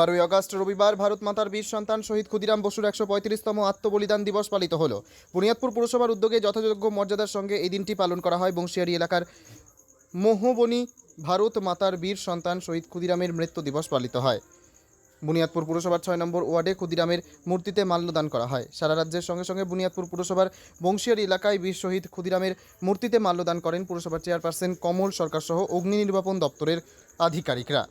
বারোই আগস্ট রবিবার ভারত মাতার বীর সন্তান শহীদ ক্ষুদিরাম বসুর একশো পঁয়ত্রিশতম আত্মবলিদান দিবস পালিত হল। বুনিয়াদপুর পুরসভার উদ্যোগে যথাযোগ্য মর্যাদার সঙ্গে এই দিনটি পালন করা হয়। বংশিয়ারি এলাকার মোহবনী ভারত মাতার বীর সন্তান শহীদ ক্ষুদিরামের মৃত্যু দিবস পালিত হয়। বুনিয়াদপুর পুরসভার ছয় নম্বর ওয়ার্ডে ক্ষুদিরামের মূর্তিতে মাল্যদান করা হয়। সারা রাজ্যের সঙ্গে সঙ্গে বুনিয়াদপুর পুরসভার বংশিয়ারি এলাকায় বীর শহীদ ক্ষুদিরামের মূর্তিতে মাল্যদান করেন পুরসভার চেয়ারপারসন কমল সরকার সহ অগ্নি নির্বাপন দপ্তরের আধিকারিকরা।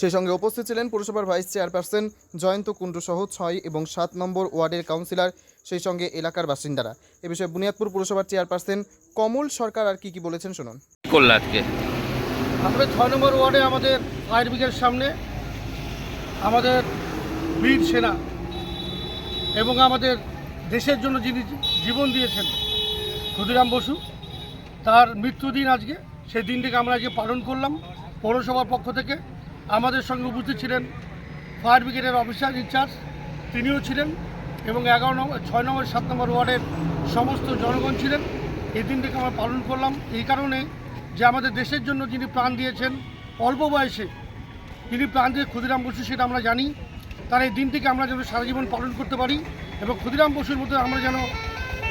সেই সঙ্গে উপস্থিত ছিলেন পুরসভার ভাইস চেয়ারপারসন জয়ন্ত কুণ্ডু সহ ছয় এবং সাত নম্বর ওয়ার্ডের কাউন্সিলর সেই সঙ্গে এলাকার বাসিন্দারা। এ বিষয়ে বুনিয়াদপুর পুরসভার চেয়ারপারসন কমল সরকার আর কি কি বলেছেন শুনুন। করল আজকে? আমাদের ছয় নম্বর ওয়ার্ডে আমাদের ফায়ার ব্রিগেড সামনে আমাদের বীর সেনা এবং আমাদের দেশের জন্য যিনি জীবন দিয়েছেন ক্ষুদিরাম বসু তার মৃত্যুদিন আজকে সেই দিনটিকে আমরা আজকে পালন করলাম পৌরসভার পক্ষ থেকে। আমাদের সঙ্গে উপস্থিত ছিলেন ফায়ার ব্রিগেডের অফিসার ইনচার্জ, তিনিও ছিলেন এবং এগারো নম্বর ছয় নম্বর, সাত নম্বর ওয়ার্ডের সমস্ত জনগণ ছিলেন। এই দিনটিকে আমরা পালন করলাম। এই কারণে যে আমাদের দেশের জন্য যিনি প্রাণ দিয়েছেন, অল্প বয়সে তিনি প্রাণ দিয়ে ক্ষুদিরাম বসু, সেটা আমরা জানি। তার এই দিনটিকে আমরা যেন সারা জীবন পালন করতে পারি এবং ক্ষুদিরাম বসুর মতো আমরা যেন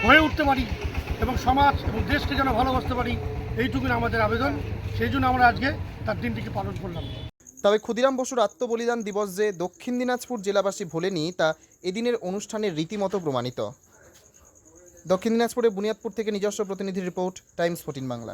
হয়ে উঠতে পারি এবং সমাজ এবং দেশকে যেন ভালোবাসতে পারি এইটুকুন আমাদের আবেদন। সেই জন্য আমরা আজকে তার দিনটিকে পালন করলাম। তবে ক্ষুদিরাম বসুর আত্মবলিদান দিবস যে দক্ষিণ দিনাজপুর জেলাবাসী ভোলেনি, তা এদিনের অনুষ্ঠানের রীতিমতো প্রমাণিত। দক্ষিণ দিনাজপুরে বুনিয়াদপুর থেকে নিজস্ব প্রতিনিধি রিপোর্ট, টাইমস ফোর্টিন বাংলা।